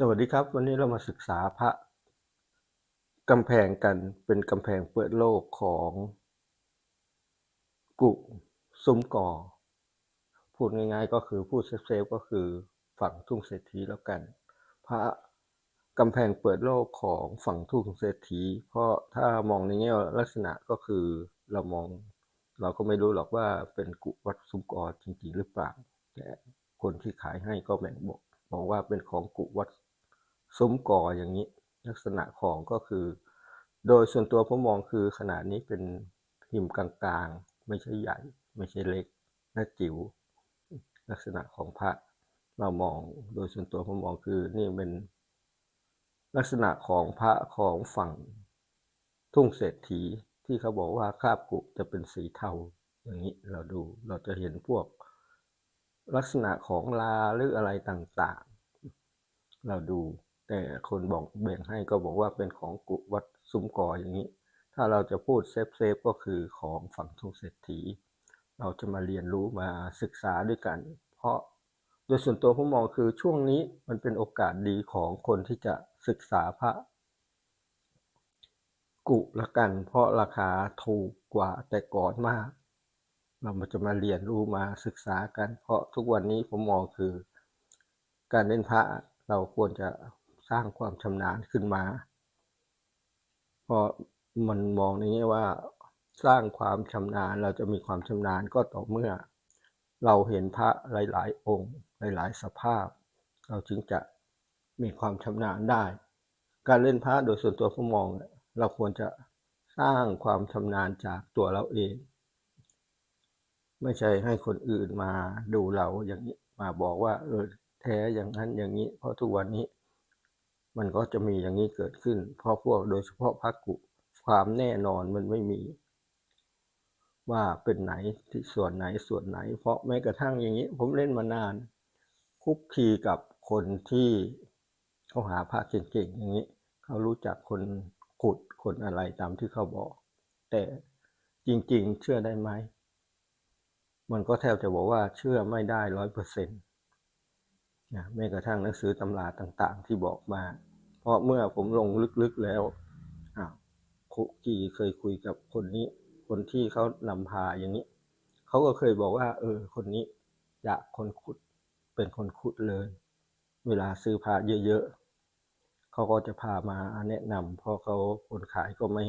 สวัสดีครับ วันนี้เรามาศึกษาพระกำแพงกันเป็นกำแพงเปิดโลกของกุซุ้มก่อ พูดง่ายๆก็คือพูดเซฟๆก็คือฝั่งทุ่งเศรษฐีแล้วกัน พระกำแพงเปิดโลกของฝั่งทุ่งเศรษฐี เพราะถ้ามองในแง่ลักษณะก็คือเรามอง เราก็ไม่รู้หรอกว่าเป็นกุวัดซุ้มก่อจริงๆหรือเปล่าแต่คนที่ขายให้ก็แบ่งบอกบอกว่าเป็นของกุวัด ซุ้มก่ออย่างนี้ ลักษณะของก็คือ โดยส่วนตัวผมมองคือขนาดนี้เป็นพิมกลางๆ ไม่ใช่ใหญ่ ไม่ใช่เล็กและจิ๋วลักษณะของพระเรามองโดยส่วนตัวผมมองคือนี่เป็นลักษณะของพระของฝั่งทุ่งเศรษฐีที่เขาบอกว่าคาบกุจะเป็นสีเทาอย่างนี้เราดูเราจะเห็นพวกลักษณะของลาหรืออะไรต่างๆ เราดู แต่คนบอกแบ่งให้ก็บอกว่าเป็นของกุวัดซุ้มกออย่างนี้ ถ้าเราจะพูดเซฟเซฟก็คือของฝั่งทุ่งเศรษฐี เราจะมาเรียนรู้มาศึกษาด้วยกัน เพราะโดยส่วนตัวผมมองคือช่วงนี้มันเป็นโอกาสดีของคนที่จะศึกษาพระกุละกัน เพราะราคาถูกกว่าแต่ก่อนมาก เรามาจะมาเรียนรู้มาศึกษากัน เพราะทุกวันนี้ผมมองคือ การเล่นพระเราควรจะ สร้างความชำนาญขึ้นมา เพราะมันมองในแง่ว่าสร้างความชำนาญเราจะมีความชำนาญก็ต่อเมื่อ เราเห็นพระหลาย ๆ องค์หลาย ๆ สภาพ เราจึงจะมีความชำนาญได้ การเล่นพระโดยส่วนตัวผมมองเราควรจะสร้างความชำนาญจากตัวเราเอง ไม่ใช่ให้คนอื่นมาดูเราอย่างนี้มาบอกว่าเออแท้อย่างนั้นอย่างนี้ เพราะทุกวันนี้ มันก็จะมีอย่างนี้เกิดขึ้น เพราะพวกโดยเฉพาะพระกุความแน่นอนมันไม่มี ว่าเป็นไหนที่ส่วนไหนส่วนไหน เพราะแม้กระทั่งอย่างนี้ ผมเล่นมานาน คุกคีกับคนที่เขาหาพระเก่งๆอย่างนี้ เขารู้จักคนขุดคนอะไรตามที่เขาบอก แต่จริงๆ เชื่อได้ไหม มันก็แทบจะบอกว่าเชื่อไม่ได้ร้อยเปอร์เซ็นต์นะแม้กระทั่งหนังสือตำราต่างๆ ที่บอกมา ราะเมื่อผมลงลึกๆแล้วคุกกี้เคยคุยกับคนนี้ คนที่เขานำพาอย่างนี้ เขาก็เคยบอกว่า เออ คนนี้จะคนขุดเป็นคนขุดเลย เวลาซื้อพระเยอะๆเขาก็จะพามาแนะนำเพราะเขาคนขายก็ไม่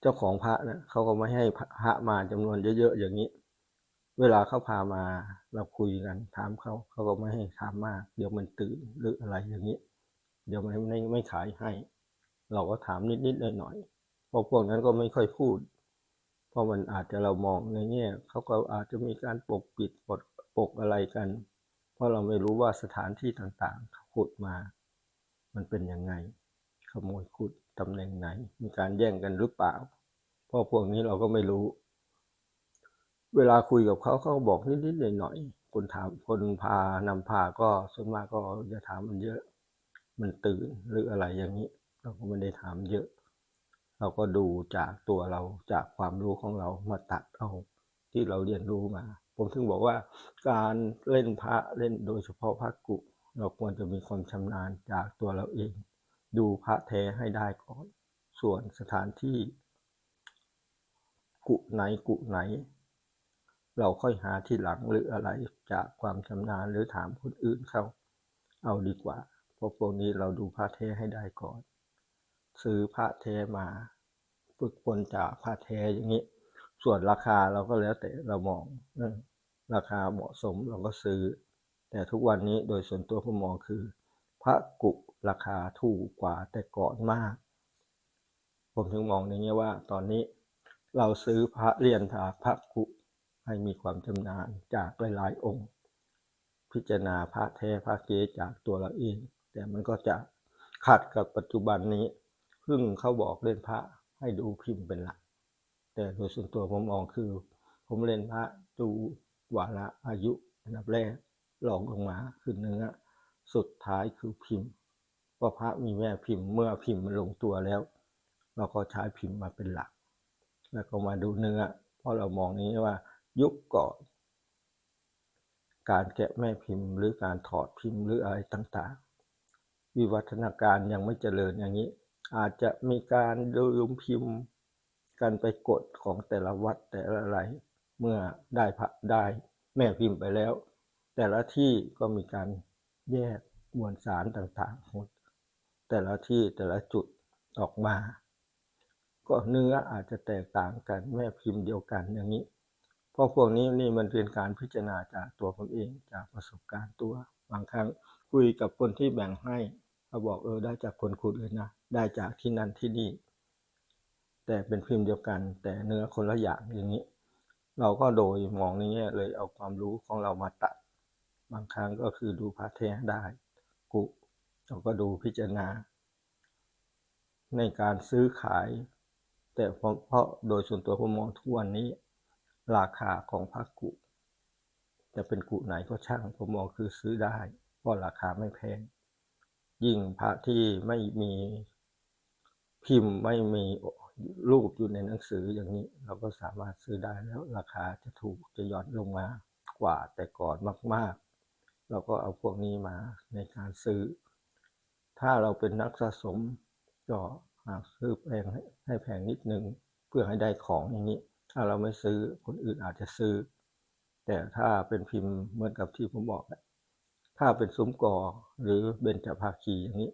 เจ้าของพระนะเขาก็ไม่ให้พระมาจำนวนเยอะๆอย่างนี้ เวลาเขาพามาเราคุยกันถามเขาเขาก็ไม่ให้ถามมาก เดี๋ยวมันตื่นหรืออะไรอย่างนี้ เดี๋ยวมันไม่ไม่ขายให้ เราก็ถามนิดๆหน่อยๆเพราะพวกนั้นก็ไม่ค่อยพูด เพราะมันอาจจะเรามองในแง่เขาก็อาจจะมีการปกปิดปดปกอะไรกัน เพราะเราไม่รู้ว่าสถานที่ต่างๆเขาขุดมา มันเป็นยังไง ขโมยขุดตำแหน่งไหน มีการแย่งกันหรือเปล่า เพราะพวกนี้เราก็ไม่รู้ เวลาคุยกับเขาเขาก็บอกนิดๆหน่อยๆคนถามคนพานำพาก็ส่วนมากก็จะถามมันเยอะ มันตื่นหรืออะไรอย่างนี้ เราก็ไม่ได้ถามเยอะ เราก็ดูจากตัวเราจากความรู้ของเรามาตัดเอาที่เราเรียนรู้มา ผมถึงบอกว่าการเล่นพระเล่นโดยเฉพาะพระกุเราควรจะมีความชำนาญจากตัวเราเอง ดูพระแท้ให้ได้ก่อน ส่วนสถานที่ กุไหนกุไหน เราค่อยหาที่หลังหรืออะไรจากความชำนาญหรือถามคนอื่นเขาเอาดีกว่า พราะพวกนี้เราดูพระแท้ให้ได้ก่อน ซื้อพระแท้มา ฝึกฝนจากพระแท้อย่างนี้ ส่วนราคาเราก็แล้วแต่เรามองราคาเหมาะสมเราก็ซื้อ แต่ทุกวันนี้โดยส่วนตัวผมมองคือ พระกุราคาถูกกว่าแต่ก่อนมาก ผมถึงมองในแง่ว่า ตอนนี้เราซื้อพระเรียนถาพระกุให้มีความชำนาญจากหลาย ๆ องค์ พิจารณาพระแท้พระเกจากตัวเราเอง แต่มันก็จะขัดกับปัจจุบันนี้ซึ่งเขาบอกเล่นพระให้ดูพิมพ์เป็นหลัก แต่โดยส่วนตัวผมมองคือ ผมเล่นพระดูวาระอายุอันดับแรกหลองลงมาคือเนื้อสุดท้ายคือพิมพ์เพราะพระมีแม่พิมพ์ เมื่อพิมพ์มันลงตัวแล้ว เราก็ใช้พิมพ์มาเป็นหลัก แล้วก็มาดูเนื้อเพราะเรามองนี้ว่ายุคก่อนการแกะแม่พิมพ์หรือการถอดพิมพ์หรืออะไรต่างๆ วิวัฒนาการยังไม่เจริญอย่างนี้ อาจจะมีการลืมพิมพ์กันไปกฎของแต่ละวัดแต่ละอะไร เมื่อได้พระได้แม่พิมพ์ไปแล้ว แต่ละที่ก็มีการแยกมวลสารต่างๆหมดแต่ละที่แต่ละจุดออกมา ก็เนื้ออาจจะแตกต่างกันแม่พิมพ์เดียวกันอย่างนี้ เพราะพวกนี้นี่มันเป็นการพิจารณาจากตัวผมเองจากประสบการณ์ตัว บางครั้งคุยกับคนที่แบ่งให้ เขาบอกเออได้จากคนคุณอื่นนะได้จากที่นั่นที่นี่ แต่เป็นพิมพ์เดียวกัน แต่เนื้อคนละอย่างอย่างนี้ เราก็โดยมองในแง่เลยเอาความรู้ของเรามาตัด บางครั้งก็คือดูพระแท้ได้กุเราก็ดูพิจารณา ในการซื้อขาย แต่เพราะเพราะโดยส่วนตัวผมมองทุกวันนี้ ราคาของพระกุจะเป็นกุไหนก็ช่างผมมองคือซื้อได้เพราะราคาไม่แพง ยิ่งพระที่ไม่มีพิมพ์ไม่มีรูปอยู่ในหนังสืออย่างนี้ เราก็สามารถซื้อได้แล้วราคาจะถูกจะหย่อนลงมากว่าแต่ก่อนมาก ๆ เราก็เอาพวกนี้มาในการซื้อ ถ้าเราเป็นนักสะสมก็หาซื้อแพงให้ให้แพงนิดนึงเพื่อให้ได้ของอย่างนี้ ถ้าเราไม่ซื้อคนอื่นอาจจะซื้อ แต่ถ้าเป็นพิมพ์เหมือนกับที่ผมบอกแหละ ถ้าเป็นซุ้มกอหรือเบญจภาคีอย่างนี้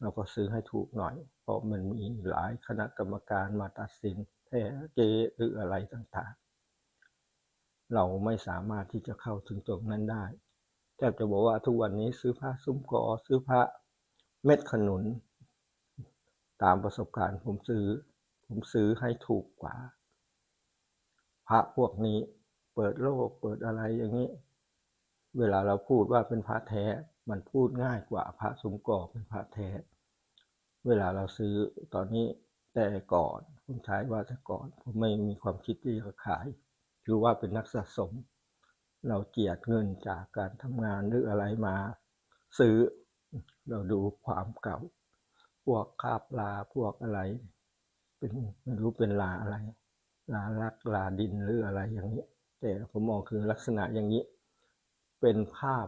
เราก็ซื้อให้ถูกหน่อย เพราะมันมีหลายคณะกรรมการมาตัดสินแพ้เกหรืออะไรต่างๆ เราไม่สามารถที่จะเข้าถึงตรงนั้นได้แทบจะบอกว่าทุกวันนี้ซื้อผ้าซุ้มกอซื้อผ้าเม็ดขนุน ตามประสบการณ์ผมซื้อ ผมซื้อให้ถูกกว่า พระพวกนี้เปิดโลกเปิดอะไรอย่างนี้ เวลาเราพูดว่าเป็นพระแท้ มันพูดง่ายกว่าพระซุ้มกอเป็นพระแท้ เวลาเราซื้อตอนนี้แต่ก่อนผมใช้ว่าแต่ก่อนผมไม่มีความคิดที่จะขายคือว่าเป็นนักสะสม เราเจียดเงินจากการทำงานหรืออะไรมา ซื้อ เราดูความเก่า พวกคาบลาพวกอะไร เป็นไม่รู้เป็นลาอะไร ลาลักลาดินหรืออะไรอย่างนี้ แต่ผมมองคือลักษณะอย่างนี้ เป็นภาพ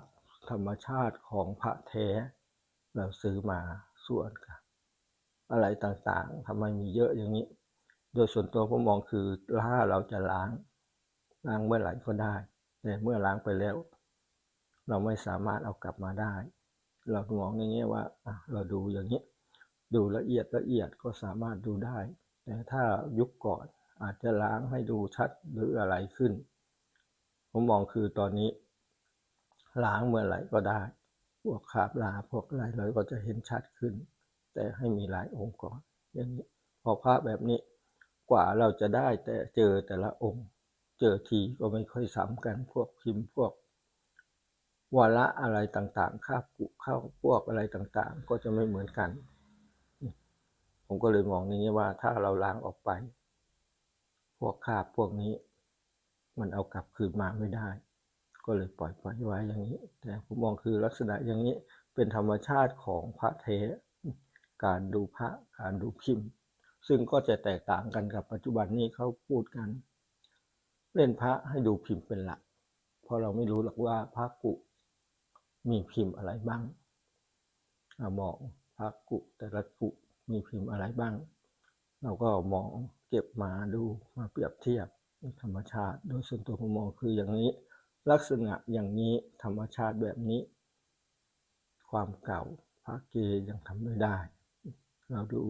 ธรรมชาติของพระแท้ เราซื้อมาส่วนกันอะไรต่างๆทำไมมีเยอะอย่างนี้ โดยส่วนตัวผมมองคือถ้าเราจะล้างล้างเมื่อไหร่ก็ได้แต่เมื่อล้างไปแล้ว เราไม่สามารถเอากลับมาได้ เรามองในแง่ว่าเราดูอย่างนี้ ดูละเอียดละเอียดก็สามารถดูได้ แต่ถ้ายุคก่อนอาจจะล้างให้ดูชัดหรืออะไรขึ้น ผมมองคือตอนนี้ ล้างเมื่อไหร่ก็ได้ พวกคาบลาพวกอะไรเราก็จะเห็นชัดขึ้น แต่ให้มีหลายองค์ก่อนอย่างนี้พอพระแบบนี้กว่าเราจะได้แต่เจอแต่ละองค์ เจอทีก็ไม่ค่อยซ้ำกันพวกพิมพ์พวกวาระอะไรต่างๆคาบกุเข้าพวกอะไรต่างๆ ก็จะไม่เหมือนกัน ผมก็เลยมองอย่างนี้ว่าถ้าเราล้างออกไป พวกคาบพวกนี้ มันเอากลับคืนมาไม่ได้ ก็เลยปล่อยปล่อยไว้อย่างนี้ แต่ผมมองคือลักษณะอย่างนี้เป็นธรรมชาติของพระเทการดูพระการดูพิมพ์ ซึ่งก็จะแตกต่างกันกับปัจจุบันนี้เขาพูดกัน เล่นพระให้ดูพิมพ์เป็นหลัก เพราะเราไม่รู้หรอกว่าพระกุมีพิมพ์อะไรบ้างมองพระกุแต่ละกุมีพิมพ์อะไรบ้าง เราก็มองเก็บมาดูมาเปรียบเทียบธรรมชาติ โดยส่วนตัวผมมองคืออย่างนี้ ลักษณะอย่างนี้ธรรมชาติแบบนี้ ความเก่าพระเกยังทำไม่ได้ เราดู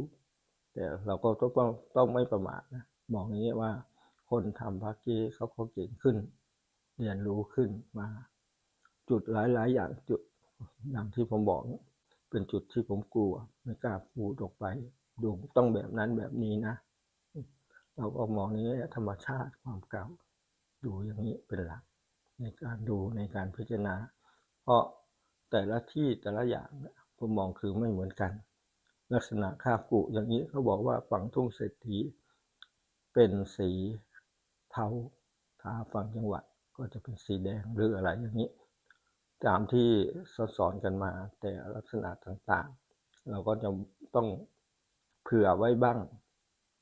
แต่เราก็ต้องต้องไม่ประมาทนะมองอย่างนี้ว่า คนทำพระเกเขาเขาเก่งขึ้น เรียนรู้ขึ้นมา จุดหลาย ๆ อย่างจุดอย่างที่ผมบอก เป็นจุดที่ผมกลัว ไม่กล้าพูดออกไปดูต้องแบบนั้นแบบนี้นะ เราก็มองนี้ธรรมชาติความเก่า ดูอย่างนี้เป็นหลัก ในการดูในการพิจารณา เพราะแต่ละที่แต่ละอย่างผมมองคือไม่เหมือนกัน ลักษณะคาบกุอย่างนี้เขาบอกว่าฝั่งทุ่งเศรษฐีเป็นสีเทาถ้าฝั่งจังหวัดก็จะเป็นสีแดงหรืออะไรอย่างนี้ ตามที่สอนกันมาแต่ลักษณะต่างๆ เราก็จะต้องเผื่อไว้บ้าง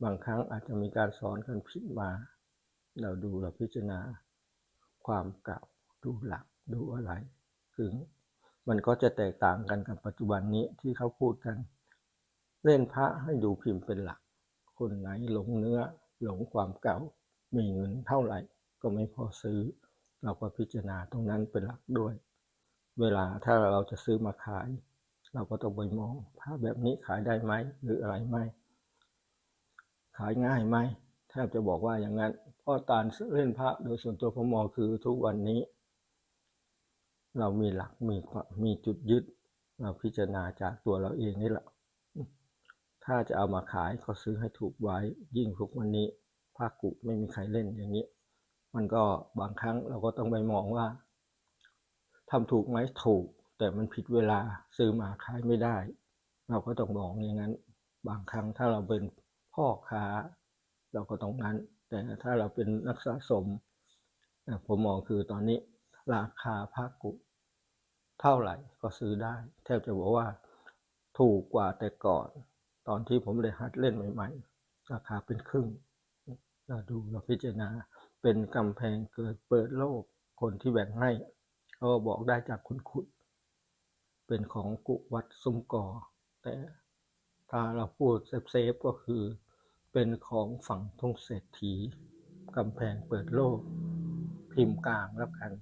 บางครั้งอาจจะมีการสอนกันผิดมา เราดูเราพิจารณา ความเก่าดูหลักดูอะไรถึงมันก็จะแตกต่างกันกับปัจจุบันนี้ที่เขาพูดกัน เล่นพระให้ดูพิมพ์เป็นหลัก คนไหนหลงเนื้อหลงความเก่า มีเงินเท่าไหร่ ก็ไม่พอซื้อ เราก็พิจารณาตรงนั้นเป็นหลักด้วย เวลาถ้าเราจะซื้อมาขาย เราก็ต้องไปมองพระแบบนี้ขายได้ไหมหรืออะไรไหมขายง่ายไหม บจะบอกว่าอย่างนั้น เพราะการเล่นพระโดยส่วนตัวผมมองคือทุกวันนี้ เรามีหลักมีมีจุดยึดเราพิจารณาจากตัวเราเองนี่แหละ ถ้าจะเอามาขายก็ซื้อให้ถูกไว้ ยิ่งทุกวันนี้ผ้ากุไม่มีใครเล่นอย่างนี้ มันก็บางครั้งเราก็ต้องไปมองว่าทำถูกไหมถูก แต่มันผิดเวลาซื้อมาขายไม่ได้ เราก็ต้องมองอย่างนั้น บางครั้งถ้าเราเป็นพ่อค้า เราก็ต้องนั้น แต่ถ้าเราเป็นนักสะสม ผมมองคือตอนนี้ราคาผ้ากุเท่าไหร่ก็ซื้อได้ แทบจะบอกว่าถูกกว่าแต่ก่อน ตอนที่ผมเลยหัดเล่นใหม่ ๆ ราคาเป็นครึ่งเราดูเราพิจารณาเป็นกำแพงเกิดเปิดโลกคนที่แบ่งให้เขาก็บอกได้จากคุณขุด เป็นของกุวัดซุมกอ แต่ถ้าเราพูดเซฟๆก็คือ เป็นของฝั่งทุ่งเศรษฐีกำแพงเปิดโลก พิมพ์กลางแล้วกัน